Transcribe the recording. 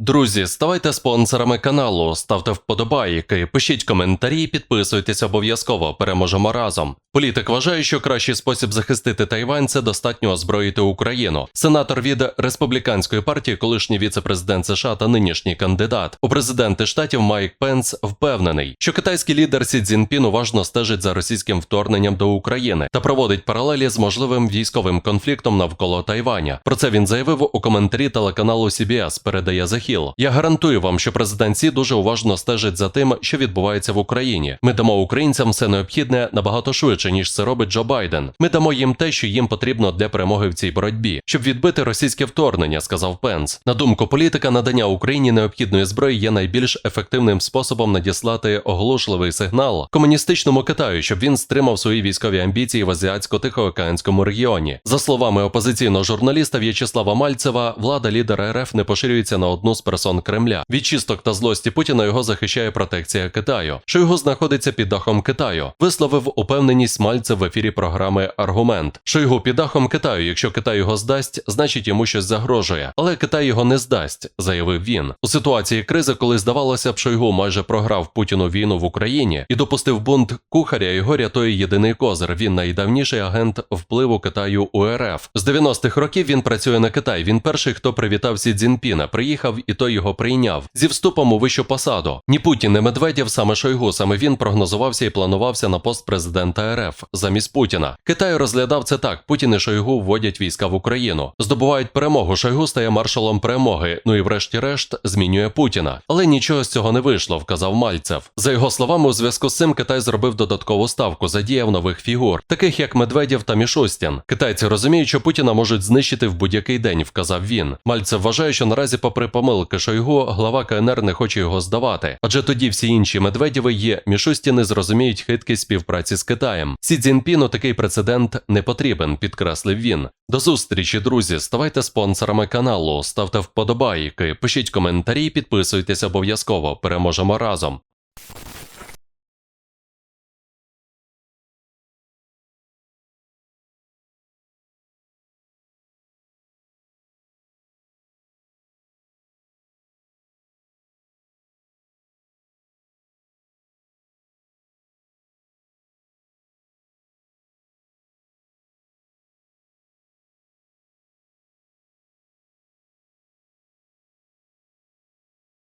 Друзі, ставайте спонсорами каналу, ставте вподобайки, пишіть коментарі, підписуйтесь обов'язково. Переможемо разом. Політик вважає, що кращий спосіб захистити Тайвань це достатньо озброїти Україну. Сенатор від республіканської партії, колишній віце-президент США та нинішній кандидат у президенти штатів Майк Пенс впевнений, що китайський лідер Сі Цзіньпін уважно стежить за російським вторгненням до України та проводить паралелі з можливим військовим конфліктом навколо Тайваня. Про це він заявив у коментарі телеканалу CBS, передає Захіл. Я гарантую вам, що президент Сі дуже уважно стежить за тим, що відбувається в Україні. Ми дамо українцям все необхідне набагато швидше, ніж це робить Джо Байден. Ми дамо їм те, що їм потрібно для перемоги в цій боротьбі, щоб відбити російське вторгнення, сказав Пенс. На думку політика, надання Україні необхідної зброї є найбільш ефективним способом надіслати оголошливий сигнал комуністичному Китаю, щоб він стримав свої військові амбіції в азіатсько-тихоокеанському регіоні. За словами опозиційного журналіста В'ячеслава Мальцева, влада лідера РФ не поширюється на одну з персон Кремля. Від чисток та злості Путіна його захищає протекція Китаю, що його знаходиться під дахом Китаю. Висловив упевненість Мальцев в ефірі програми Аргумент. що його під дахом Китаю. Якщо Китай його здасть, значить йому щось загрожує. Але Китай його не здасть, заявив він. У ситуації кризи, коли здавалося б, Шойгу майже програв Путіну війну в Україні і допустив бунт кухаря, його рятує єдиний козир. Він найдавніший агент впливу Китаю у РФ. З 90-х років він працює на Китай. Він перший, хто привітав Сі Цзіньпіна, приїхав і той його прийняв зі вступом у вищу посаду. Ні Путін, ні Медведєв, саме Шойгу, саме він прогнозувався і планувався на пост президента РФ замість Путіна. Китай розглядав це так: Путін і Шойгу вводять війська в Україну, здобувають перемогу. Шойгу стає маршалом перемоги. Ну і врешті-решт змінює Путіна. Але нічого з цього не вийшло, вказав Мальцев. За його словами, у зв'язку з цим Китай зробив додаткову ставку, задіяв нових фігур, таких як Медведєв та Мішустін. Китайці розуміють, що Путіна можуть знищити в будь-який день, вказав він. Мальцев вважає, що наразі, попри помилки Шойгу, глава КНР не хоче його здавати. Адже тоді всі інші Медведєви є Мішустіни зрозуміють хиткість співпраці з Китаєм. Сі Цзіньпіну такий прецедент не потрібен, підкреслив він. До зустрічі, друзі. Ставайте спонсорами каналу, ставте вподобайки, пишіть коментарі, підписуйтесь обов'язково. Переможемо разом.